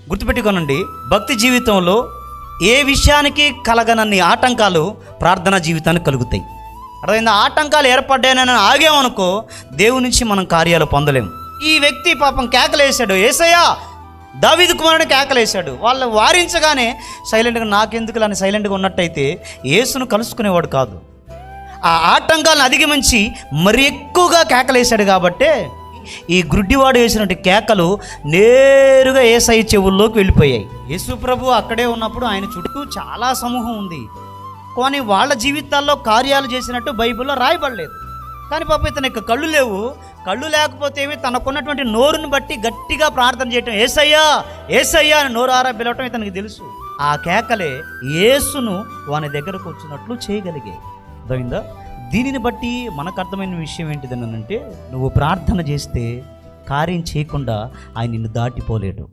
గుర్తుపెట్టుకోనండి భక్తి జీవితంలో ఏ విషయానికి కలగనన్ని ఆటంకాలు ప్రార్థనా జీవితానికి కలుగుతాయి. అర్థమైంది? ఆటంకాలు ఏర్పడ్డాయని ఆగామనుకో దేవుని నుంచి మనం కార్యాలు పొందలేము. ఈ వ్యక్తి పాపం కేకలేశాడు. ఏసయ్యా దావీదు కుమారుని కేకలేశాడు. వాళ్ళు వారించగానే సైలెంట్గా నాకెందుకు అని సైలెంట్గా ఉన్నట్టయితే యేసును కలుసుకునేవాడు కాదు. ఆ ఆటంకాలను అధిగమించి మరి ఎక్కువగా కేకలేశాడు కాబట్టే ఈ గుడ్డివాడు వేసినటువంటి కేకలు నేరుగా ఏసై చెవుల్లోకి వెళ్ళిపోయాయి. యేసు ప్రభు అక్కడే ఉన్నప్పుడు ఆయన చుట్టూ చాలా సమూహం ఉంది. కానీ వాళ్ళ జీవితాల్లో కార్యాలు చేసినట్టు బైబిల్లో రాయబడలేదు. కానీ పాప ఇతనికి కళ్ళు లేవు. కళ్ళు లేకపోతే తనకున్నటువంటి నోరుని బట్టి గట్టిగా ప్రార్థన చేయటం. ఏసయ్యా ఏసయ్యా అని నోరు ఆరా పిలవటం ఇతనికి తెలుసు. ఆ కేకలే యేసును వాని దగ్గరకు వచ్చినట్లు చేయగలిగాయి. అర్థమైందా? దీనిని బట్టి మనకు అర్థమైన విషయం ఏంటిదని అంటే నువ్వు ప్రార్థన చేస్తే కార్యం చేయకుండా ఆయన నిన్ను దాటిపోలేడు.